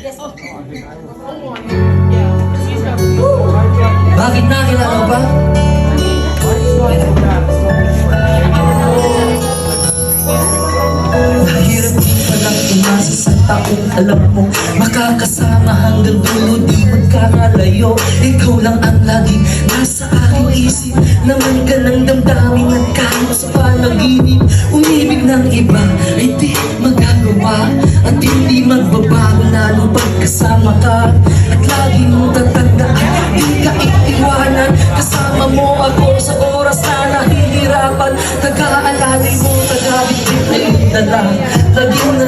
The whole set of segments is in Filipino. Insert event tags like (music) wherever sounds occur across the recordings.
Bakit nakilala mo ba? Mahirap din palang umasa sa taong alam mo Makakasama hanggang dulo di magkakalayo. Ikaw lang ang laging nasa aking isip. Naman ka ng damdamin at kahit sa panaginip Umibig ng iba ay di magagawa. At hindi magbabago lalo pagkasama ka. At lagi mong tatandaan Di ka iiwanan. Kasama mo ako sa oras na nahihirapan. Taga-alalay mo, taga-bitbit na iyong dala Laging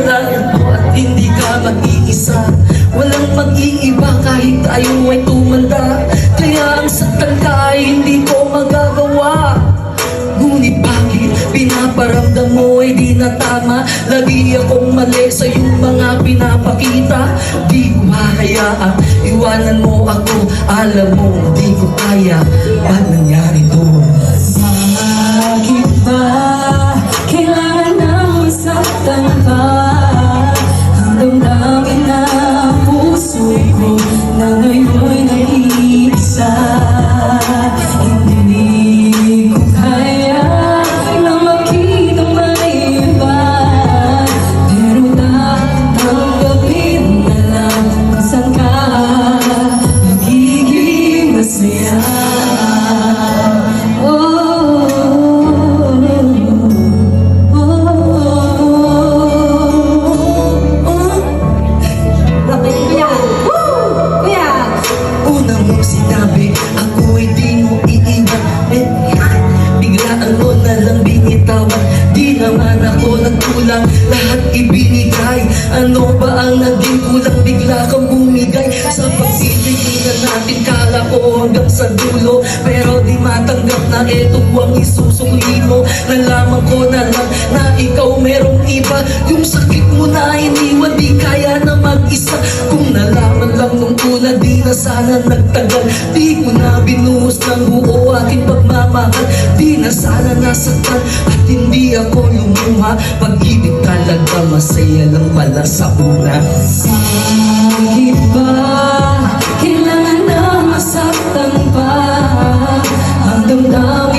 hahayaan, iwanan mo ako Alam mo, di ko kaya Ba't nangyari to? Bakit ba kailangan na masaktan ka? Masaya Oh, oh, oh. Bakit kuya? Woo! Kuya! Una mo sinabi, di mo iiwan Eh, biglaan mo na lang binitawan Di naman ako nagkulang, lahat ibinigay Ano ba ang naging kulang, bigla kang bumigay Sa pagpipilitan natin, kala ko hanggang sa dulo. Pero di matanggap na eto ang isusukli mo Nalaman ko na lang na ikaw merong iba. Yung sakit mo na iniwan, di kaya na mag-isa. Kung nalaman lang nung una, di na sana nagtagal. Di ko na binuhos ng buo aking pagmamahal. Di na sana nasaktan at hindi ako lumuha. Pag-ibig talaga masaya lang pala sa una Bakit ba Ang damdamin ng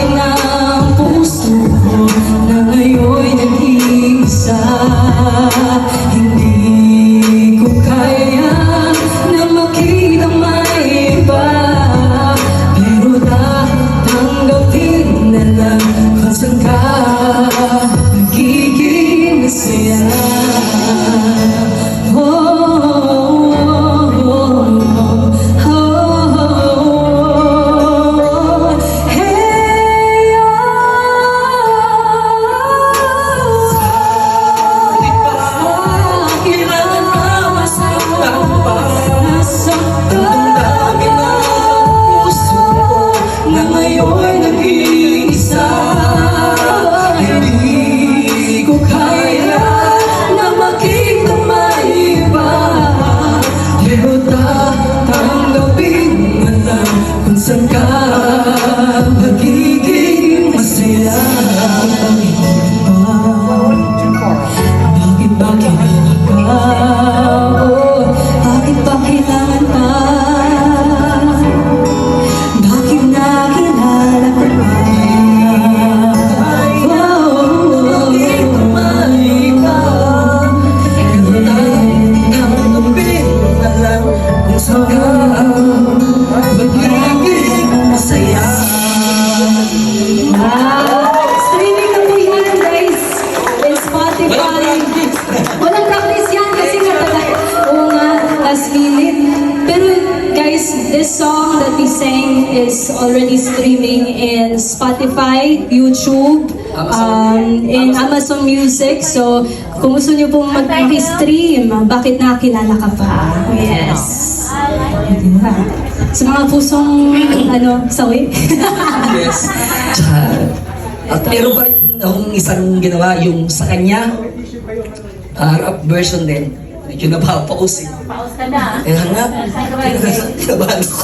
In Spotify. Walang practice yan kasi matagal. Oo nga, last minute. Pero guys, this song that we sang is already streaming in Spotify, YouTube, um, in Amazon Music. So, kung gusto niyo pong mag-stream, bakit nakakilala ka pa? Yes. Sa mga pusong, ano, sawi. Yes. Tsaka, at meron akong isang ginawa, yung sa kanya, ah, rap version din. Medyo napapaus eh. Paus ka na. Kaya nga, kinabahan ako.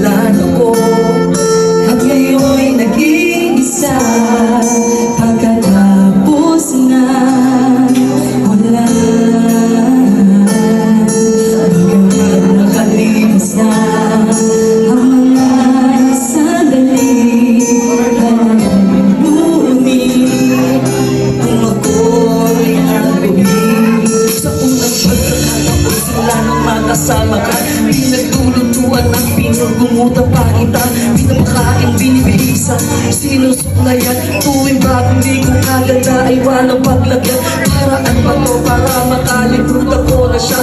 Nalala ko, (laughs) sinusuklayan Tuwing bagong ligo kaganda ay walang paglagyan. Para ano ba to, para makalibot ako na siya